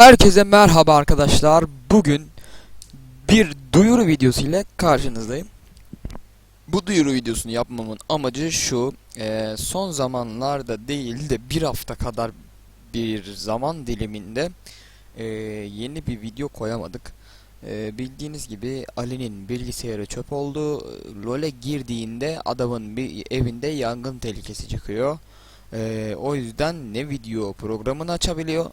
Herkese merhaba arkadaşlar. Bugün bir duyuru videosu ile karşınızdayım. Bu duyuru videosunu yapmamın amacı şu. eee, son zamanlarda değil de bir hafta kadar bir zaman diliminde eee, yeni bir video koyamadık. Eee, bildiğiniz gibi Ali'nin bilgisayarı çöp oldu. LoL'e girdiğinde adamın bir evinde yangın tehlikesi çıkıyor. O yüzden ne video programını açabiliyor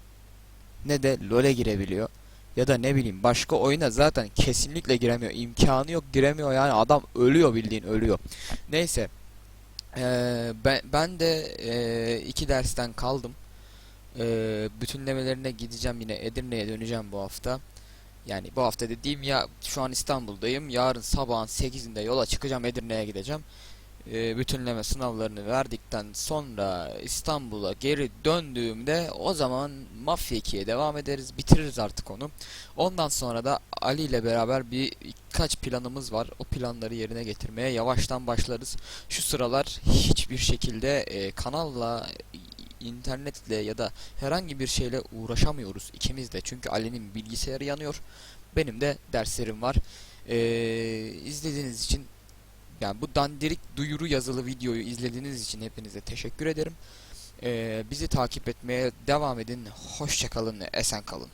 ne de LoL'e girebiliyor. Ya da ne bileyim başka oyuna zaten kesinlikle giremiyor. İmkanı yok giremiyor yani adam ölüyor bildiğin ölüyor. Neyse. Eee, ben, ben de eee, iki dersten kaldım. Eee, bütünlemelerine gideceğim yine Edirne'ye döneceğim bu hafta. Yani bu hafta dediğim ya şu an İstanbul'dayım. Yarın sabahın 8'inde yola çıkacağım Edirne'ye gideceğim. Eee, bütünleme sınavlarını verdikten sonra İstanbul'a geri döndüğümde o zaman Mafya 2'ye devam ederiz. Bitiririz artık onu. Ondan sonra da Ali ile beraber bir birkaç planımız var. O planları yerine getirmeye yavaştan başlarız. Şu sıralar hiçbir şekilde e, kanalla internetle ya da herhangi bir şeyle uğraşamıyoruz ikimiz de. Çünkü Ali'nin bilgisayarı yanıyor. Benim de derslerim var. E, izlediğiniz için yani bu dandirik duyuru yazılı videoyu izlediğiniz için hepinize teşekkür ederim. Ee, bizi takip etmeye devam edin. Hoşçakalın, esen kalın.